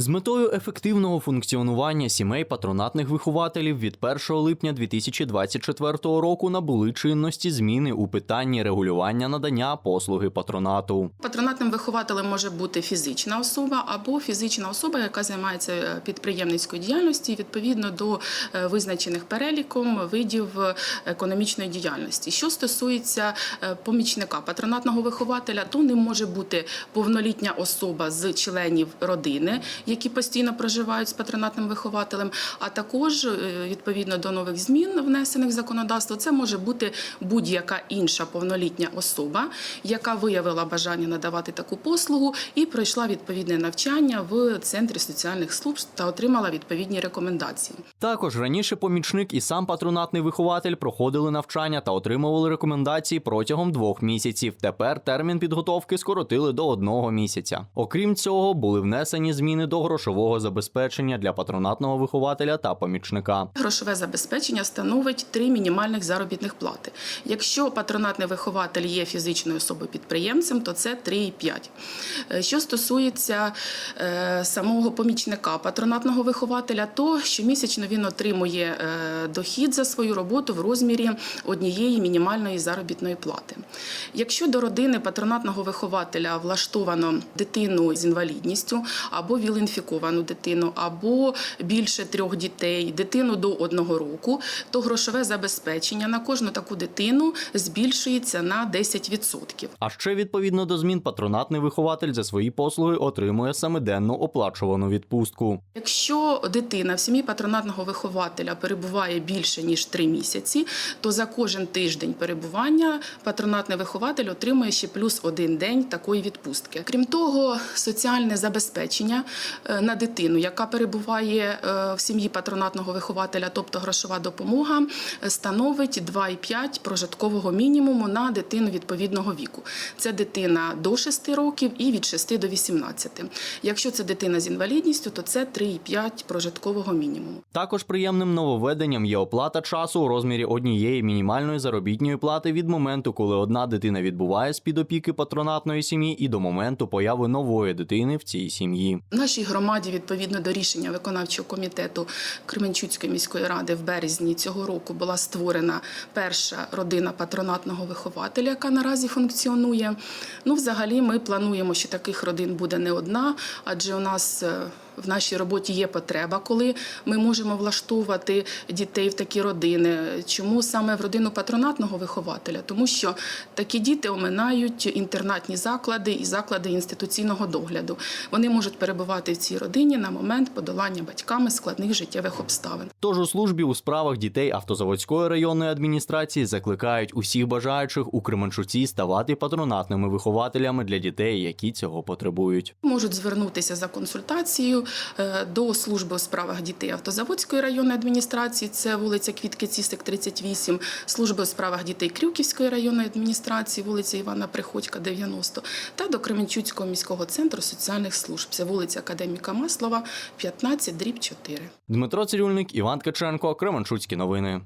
З метою ефективного функціонування сімей патронатних вихователів від 1 липня 2024 року набули чинності зміни у питанні регулювання надання послуги патронату. Патронатним вихователем може бути фізична особа або фізична особа, яка займається е, підприємницькою діяльністю відповідно до е, визначених переліком видів е, економічної діяльності. Що стосується помічника патронатного вихователя, то ним може бути повнолітня особа з членів родини, які постійно проживають з патронатним вихователем, а також е, відповідно до нових змін, внесених в законодавство, це може бути будь-яка інша повнолітня особа, яка виявила бажання надавати таку послугу і пройшла відповідне навчання в центрі соціальних служб та отримала відповідні рекомендації. Також раніше помічник і сам патронатний вихователь проходили навчання та отримували рекомендації протягом двох місяців. Тепер термін підготовки скоротили до одного місяця. Окрім цього, були внесені зміни до грошового забезпечення для патронатного вихователя та помічника. Грошове забезпечення становить три мінімальних заробітних плати. Якщо патронатний вихователь є фізичною особою підприємцем, то це 3,5. Е, Що стосується е, самого помічника патронатного вихователя, то щомісячно він отримує е, дохід за свою роботу в розмірі однієї мінімальної заробітної плати. Якщо до родини патронатного вихователя влаштовано дитину з інвалідністю або віл-інфіковану дитину, або більше трьох дітей, дитину до одного року, то грошове забезпечення на кожну таку дитину збільшується на 10%. А ще відповідно до змін патронатний вихователь за свої послуги отримує семиденну оплачувану відпустку. Якщо дитина в сім'ї патронатного вихователя перебуває більше ніж три місяці, то за кожен тиждень перебування патронатний вихователь отримує ще плюс один день такої відпустки. Крім того, соціальне забезпечення на дитину, яка перебуває е, в сім'ї патронатного вихователя, тобто грошова допомога, е, становить 2,5 прожиткового мінімуму на дитину відповідного віку. Це дитина до 6 років і від 6 до 18. Якщо це дитина з інвалідністю, то це 3,5 прожиткового мінімуму. Також приємним нововведенням є оплата часу у розмірі однієї мінімальної заробітної плати від моменту, коли одна дитина відбуває з під опіки патронатної сім'ї, і до моменту появи нової дитини в цій сім'ї. В нашій громаді, відповідно до рішення виконавчого комітету Кременчуцької міської ради в березні цього року була створена перша родина патронатного вихователя, яка наразі функціонує. Ну, взагалі, ми плануємо, що таких родин буде не одна, адже у нас. В нашій роботі є потреба, коли ми можемо влаштовувати дітей в такі родини. Чому саме в родину патронатного вихователя? Тому що такі діти оминають інтернатні заклади і заклади інституційного догляду. Вони можуть перебувати в цій родині на момент подолання батьками складних життєвих обставин. Тож у службі у справах дітей Автозаводської районної адміністрації закликають усіх бажаючих у Кременчуці ставати патронатними вихователями для дітей, які цього потребують. Можуть звернутися за консультацією до служби у справах дітей Автозаводської районної адміністрації, це вулиця Квітки Цісик, 38, служби у справах дітей Крюківської районної адміністрації, вулиця Івана Приходька, 90, та до Кременчуцького міського центру соціальних служб. Це вулиця Академіка Маслова, 15, дріб 4. Дмитро Цирюльник, Іван Ткаченко, Кременчуцькі новини.